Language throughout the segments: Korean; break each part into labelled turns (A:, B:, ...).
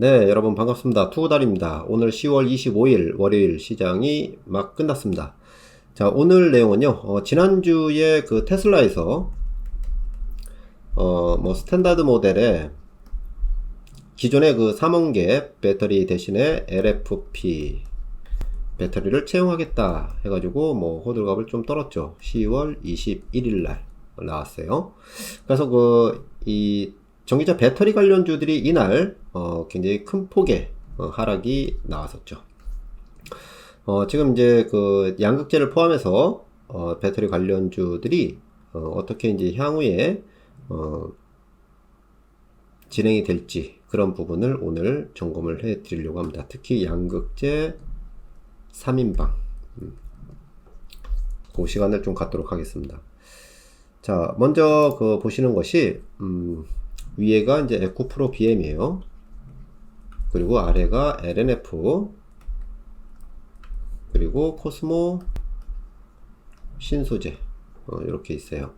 A: 네, 여러분 반갑습니다. 투구달입니다. 오늘 10월 25일 월요일 시장이 막 끝났습니다. 자, 오늘 내용은요, 어, 지난주에 그 테슬라에서, 어, 뭐, 스탠다드 모델에 기존의 그 3원계 배터리 대신에 LFP 배터리를 채용하겠다 해가지고, 뭐, 호들갑을 좀 떨었죠. 10월 21일 날 나왔어요. 그래서 그, 이 전기차 배터리 관련주들이 이날 어, 굉장히 큰 폭의 어, 하락이 나왔었죠. 어, 지금 이제 그 양극재를 포함해서 어, 배터리 관련주들이 어, 떻게 이제 향후에 어, 진행이 될지 그런 부분을 오늘 점검을 해 드리려고 합니다. 특히 양극재 3인방 음. 그 시간을 좀 갖도록 하겠습니다. 자, 먼저 그 보시는 것이 음, 위에가 이제 에코프로 BM이에요. 그리고 아래가 LNF 그리고 코스모 신소재 어, 이렇게 있어요.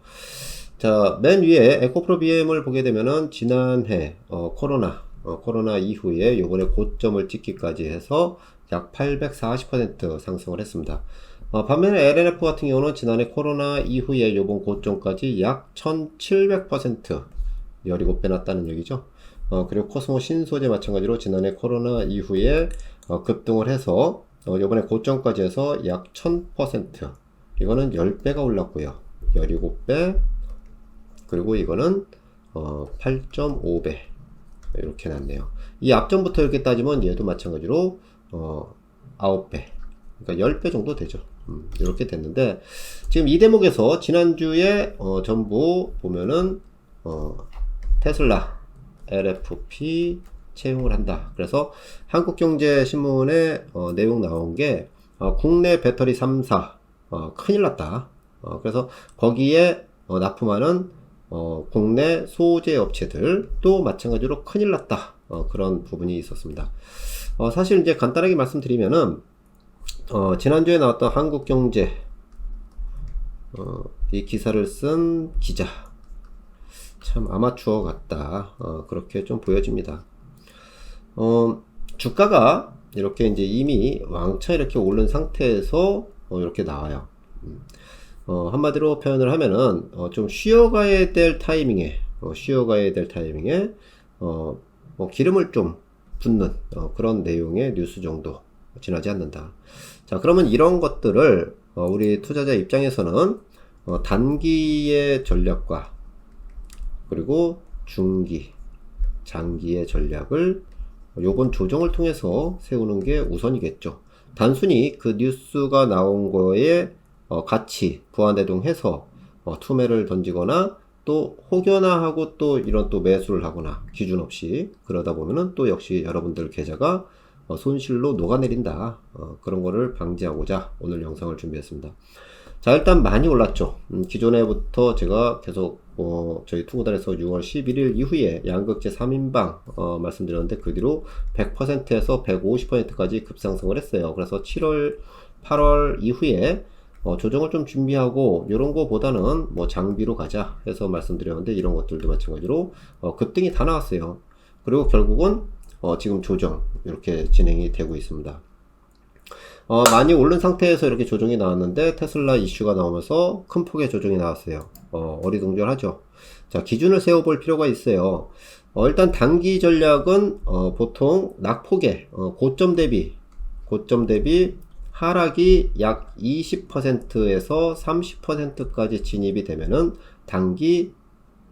A: 자, 맨 위에 에코프로 BM을 보게 되면은 지난해 어, 코로나 어, 코로나 이후에 요번에 고점을 찍기까지 해서 약 840% 상승을 했습니다. 어, 반면에 LNF 같은 경우는 지난해 코로나 이후에 요번 고점까지 약 1700% 17배 났다는 얘기죠. 어, 그리고 코스모 신소재 마찬가지로 지난해 코로나 이후에 어, 급등을 해서 어, 이번에 고점까지 해서 약 1000% 이거는 10배가 올랐고요. 17배 그리고 이거는 어, 8.5배 이렇게 났네요. 이 앞전부터 이렇게 따지면 얘도 마찬가지로 어, 9배 그러니까 10배 정도 되죠. 음, 이렇게 됐는데 지금 이 대목에서 지난주에 어, 전부 보면은 어, 테슬라 LFP 채용을 한다. 그래서 한국경제신문에 어, 내용 나온 게 어, 국내 배터리 3사 어, 큰일 났다. 어, 그래서 거기에 어, 납품하는 어, 국내 소재 업체들도 마찬가지로 큰일 났다. 어, 그런 부분이 있었습니다. 어, 사실 이제 간단하게 말씀드리면은 어, 지난주에 나왔던 한국경제 어, 이 기사를 쓴 기자 참 아마추어 같다. 어, 그렇게 좀 보여집니다. 어, 주가가 이렇게 이제 이미 왕창 이렇게 오른 상태에서 어, 이렇게 나와요. 음. 어, 한마디로 표현을 하면은 어, 좀 쉬어가야 될 타이밍에 어, 쉬어가야 될 타이밍에 어, 뭐 기름을 좀 붓는 어, 그런 내용의 뉴스 정도 지나지 않는다. 자 그러면 이런 것들을 어, 우리 투자자 입장에서는 어, 단기의 전략과 그리고 중기, 장기의 전략을 요번 조정을 통해서 세우는 게 우선이겠죠. 단순히 그 뉴스가 나온 거에 어, 같이 부안대동해서 어, 투매를 던지거나 또 혹여나하고 또 이런 또 매수를 하거나 기준 없이 그러다 보면은 또 역시 여러분들 계좌가 어, 손실로 녹아내린다 어, 그런 거를 방지하고자 오늘 영상을 준비했습니다. 자 일단 많이 올랐죠. 음, 기존에부터 제가 계속 어, 저희 투구단에서 6월 11일 이후에 양극재 3인방 어, 말씀드렸는데 그 뒤로 100%에서 150%까지 급상승을 했어요. 그래서 7월, 8월 이후에 어, 조정을 좀 준비하고 이런 거보다는 뭐 장비로 가자 해서 말씀드렸는데 이런 것들도 마찬가지로 어, 급등이 다 나왔어요. 그리고 결국은 어, 지금 조정 이렇게 진행이 되고 있습니다. 어, 많이 오른 상태에서 이렇게 조정이 나왔는데 테슬라 이슈가 나오면서 큰 폭의 조정이 나왔어요. 어, 어리둥절하죠. 자, 기준을 세워볼 필요가 있어요. 어, 일단 단기 전략은 어, 보통 낙폭의 어, 고점 대비 고점 대비 하락이 약 20%에서 30%까지 진입이 되면은 단기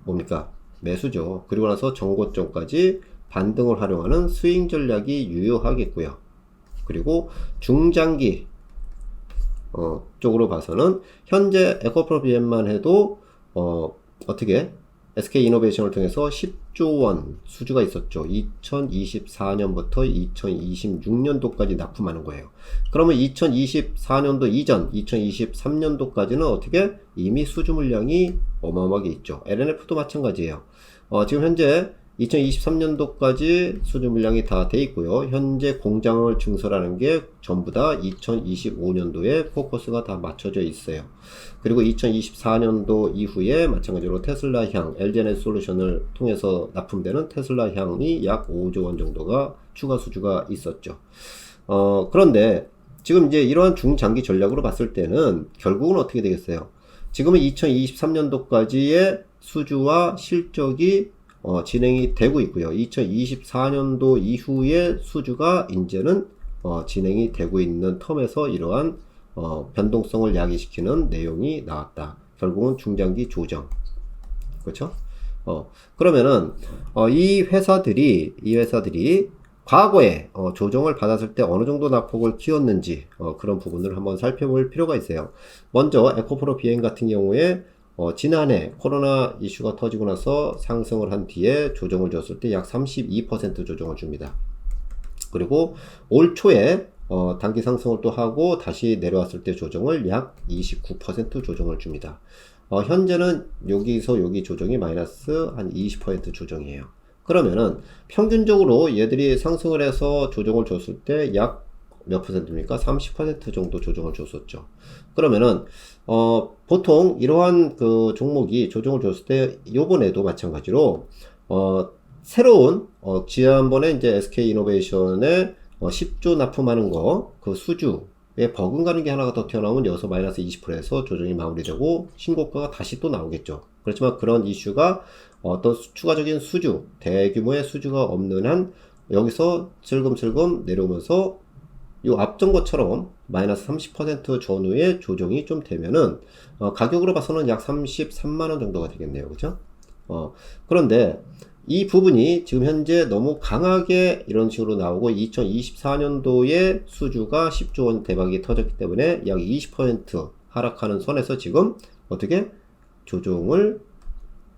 A: 뭡니까 매수죠. 그리고 나서 정고점까지 반등을 활용하는 스윙 전략이 유효하겠고요. 그리고 중장기 어, 쪽으로 봐서는 현재 에코프로 BM만 해도 어, 어떻게 SK 이노베이션을 통해서 10조 원 수주가 있었죠. 2024년부터 2026년도까지 납품하는 거예요. 그러면 2024년도 이전, 2023년도까지는 어떻게 이미 수주 물량이 어마어마하게 있죠. LNF도 마찬가지예요. 어, 지금 현재 2023년도까지 수주 물량이 다 돼 있고요. 현재 공장을 증설하는 게 전부 다 2025년도에 포커스가 다 맞춰져 있어요. 그리고 2024년도 이후에 마찬가지로 테슬라향, LG에너지 솔루션을 통해서 납품되는 테슬라향이 약 5조 원 정도가 추가 수주가 있었죠. 어, 그런데 지금 이제 이러한 중장기 전략으로 봤을 때는 결국은 어떻게 되겠어요? 지금은 2023년도까지의 수주와 실적이 어, 진행이 되고 있고요. 2024년도 이후에 수주가 이제는 어, 진행이 되고 있는 텀에서 이러한 어, 변동성을 야기시키는 내용이 나왔다. 결국은 중장기 조정. 그렇죠? 어, 그러면은 어, 이 회사들이 이 회사들이 과거에 어, 조정을 받았을 때 어느 정도 낙폭을 키웠는지 어, 그런 부분을 한번 살펴볼 필요가 있어요. 먼저 에코프로 비행 같은 경우에 어, 지난해 코로나 이슈가 터지고 나서 상승을 한 뒤에 조정을 줬을 때 약 32% 조정을 줍니다. 그리고 올 초에 어, 단기 상승을 또 하고 다시 내려왔을 때 조정을 약 29% 조정을 줍니다. 어, 현재는 여기서 여기 조정이 마이너스 한 20% 조정이에요. 그러면은 평균적으로 얘들이 상승을 해서 조정을 줬을 때 약 몇 퍼센트입니까? 30% 정도 조정을 줬었죠. 그러면은 어, 보통 이러한 그 종목이 조정을 줬을 때 요번에도 마찬가지로 어, 새로운 어, 지난번에 이제 SK 이노베이션에 어, 10조 납품하는 거 그 수주에 버금가는 게 하나가 더 튀어나오면 여기서 마이너스 20%에서 조정이 마무리되고 신고가가 다시 또 나오겠죠. 그렇지만 그런 이슈가 어떤 수- 추가적인 수주, 대규모의 수주가 없는 한 여기서 슬금슬금 내려오면서 요 앞전 것처럼 마이너스 30% 전후의 조정이 좀 되면은 어, 가격으로 봐서는 약 33만 원 정도가 되겠네요. 그죠? 어, 그런데 이 부분이 지금 현재 너무 강하게 이런 식으로 나오고 2024년도에 수주가 10조 원 대박이 터졌기 때문에 약 20% 하락하는 선에서 지금 어떻게 조정을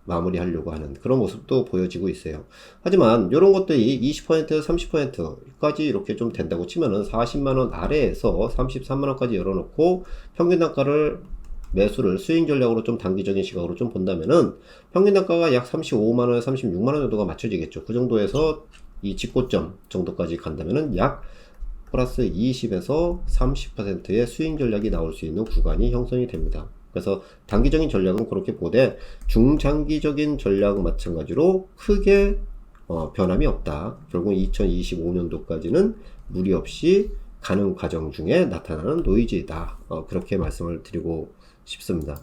A: 마무리하려고 하는 그런 모습도 보여지고 있어요. 하지만 이런 것들이 20% 30% 까지 이렇게 좀 된다고 치면은 40만원 아래에서 33만원까지 열어놓고 평균 단가를 매수를 스윙 전략으로 좀 단기적인 시각으로 좀 본다면은 평균 단가가 약 35만원, 36만원 정도가 맞춰지겠죠. 그 정도에서 이 직고점 정도까지 간다면은 약 플러스 20에서 30%의 스윙 전략이 나올 수 있는 구간이 형성이 됩니다. 그래서 단기적인 전략은 그렇게 보되 중장기적인 전략은 마찬가지로 크게 어, 변함이 없다. 결국 2025년도까지는 무리 없이 가는 과정 중에 나타나는 노이즈이다. 어, 그렇게 말씀을 드리고 싶습니다.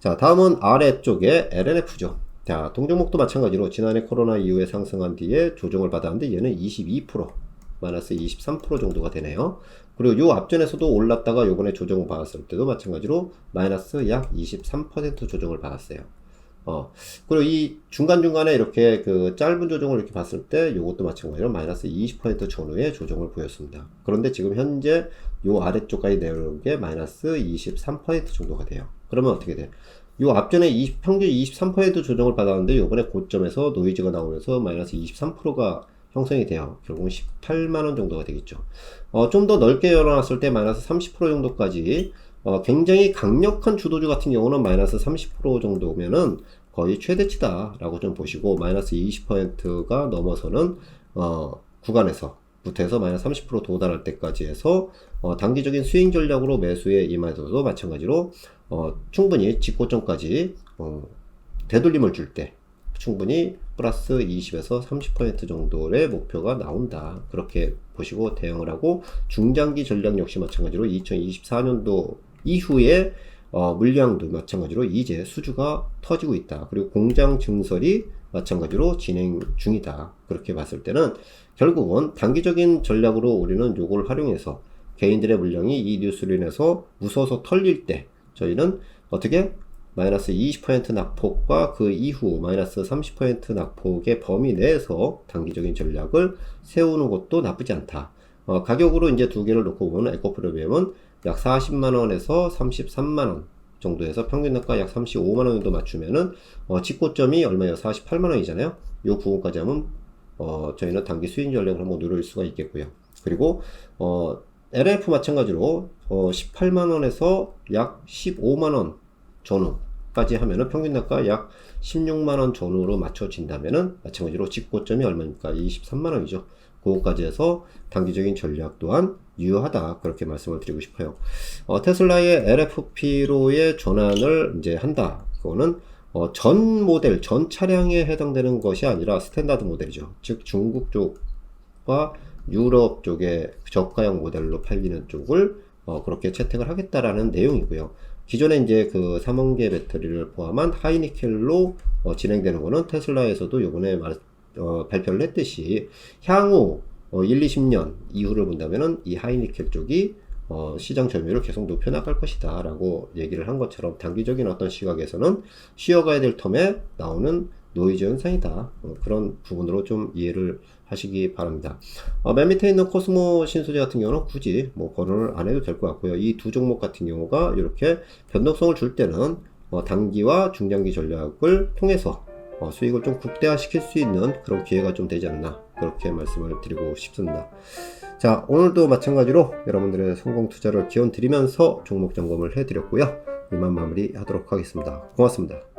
A: 자, 다음은 아래쪽에 LNF죠. 자, 동종목도 마찬가지로 지난해 코로나 이후에 상승한 뒤에 조정을 받았는데 얘는 22% 마이너스 23% 정도가 되네요. 그리고 요 앞전에서도 올랐다가 요번에 조정을 받았을 때도 마찬가지로 마이너스 약 23% 조정을 받았어요. 어, 그리고 이 중간중간에 이렇게 그 짧은 조정을 이렇게 봤을 때 요것도 마찬가지로 마이너스 20% 전후의 조정을 보였습니다. 그런데 지금 현재 요 아래쪽까지 내려온 게 마이너스 23% 정도가 돼요. 그러면 어떻게 돼? 요 앞전에 20, 평균 23% 조정을 받았는데 요번에 고점에서 노이즈가 나오면서 마이너스 23%가 형성이 돼요. 결국은 18만원 정도가 되겠죠. 어, 좀 더 넓게 열어놨을 때 마이너스 30% 정도까지 어, 굉장히 강력한 주도주 같은 경우는 마이너스 30% 정도면은 거의 최대치다라고 좀 보시고 마이너스 20%가 넘어서는 어, 구간에서 부터해서 마이너스 30% 도달할 때까지 해서 어, 단기적인 스윙 전략으로 매수에 임하셔도 마찬가지로 어, 충분히 직고점까지 어, 되돌림을 줄 때 충분히 플러스 20에서 30% 정도의 목표가 나온다. 그렇게 보시고 대응을 하고 중장기 전략 역시 마찬가지로 2024년도 이후에 어, 물량도 마찬가지로 이제 수주가 터지고 있다. 그리고 공장 증설이 마찬가지로 진행 중이다. 그렇게 봤을 때는 결국은 단기적인 전략으로 우리는 요걸 활용해서 개인들의 물량이 이 뉴스로 인해서 무서워서 털릴 때 저희는 어떻게 마이너스 20% 낙폭과 그 이후 마이너스 30% 낙폭의 범위 내에서 단기적인 전략을 세우는 것도 나쁘지 않다. 어, 가격으로 이제 두 개를 놓고 보면 에코프로비엠은 약 40만원에서 33만원 정도에서 평균 단가 약 35만원 정도 맞추면은 어, 직고점이 얼마예요? 48만원이잖아요. 요 부분까지 하면 어, 저희는 단기 수익 전략을 한번 누릴 수가 있겠고요. 그리고 어, LF 마찬가지로 어, 18만원에서 약 15만원 전후 까지 하면은 평균 단가 약 16만원 전후로 맞춰진다면은 마찬가지로 직고점이 얼마입니까? 23만원이죠. 그거까지 해서 단기적인 전략 또한 유효하다. 그렇게 말씀을 드리고 싶어요. 어, 테슬라의 LFP로의 전환을 이제 한다. 그거는 어, 전 모델, 전 차량에 해당되는 것이 아니라 스탠다드 모델이죠. 즉 중국 쪽과 유럽 쪽의 저가형 모델로 팔리는 쪽을 어, 그렇게 채택을 하겠다라는 내용이고요. 기존에 이제 그 3원계 배터리를 포함한 하이니켈로 어, 진행되는 거는 테슬라에서도 요번에 말, 어, 발표를 했듯이 향후 어, 1, 20년 이후를 본다면은 이 하이니켈 쪽이 어, 시장 점유율을 계속 높여나갈 것이다 라고 얘기를 한 것처럼 단기적인 어떤 시각에서는 쉬어가야 될 텀에 나오는 노이즈 현상이다. 어, 그런 부분으로 좀 이해를 하시기 바랍니다. 어, 맨 밑에 있는 코스모 신소재 같은 경우는 굳이 뭐 거론을 안 해도 될 것 같고요. 이 두 종목 같은 경우가 이렇게 변동성을 줄 때는 어, 단기와 중장기 전략을 통해서 어, 수익을 좀 극대화 시킬 수 있는 그런 기회가 좀 되지 않나 그렇게 말씀을 드리고 싶습니다. 자 오늘도 마찬가지로 여러분들의 성공 투자를 기원 드리면서 종목 점검을 해드렸고요. 이만 마무리 하도록 하겠습니다. 고맙습니다.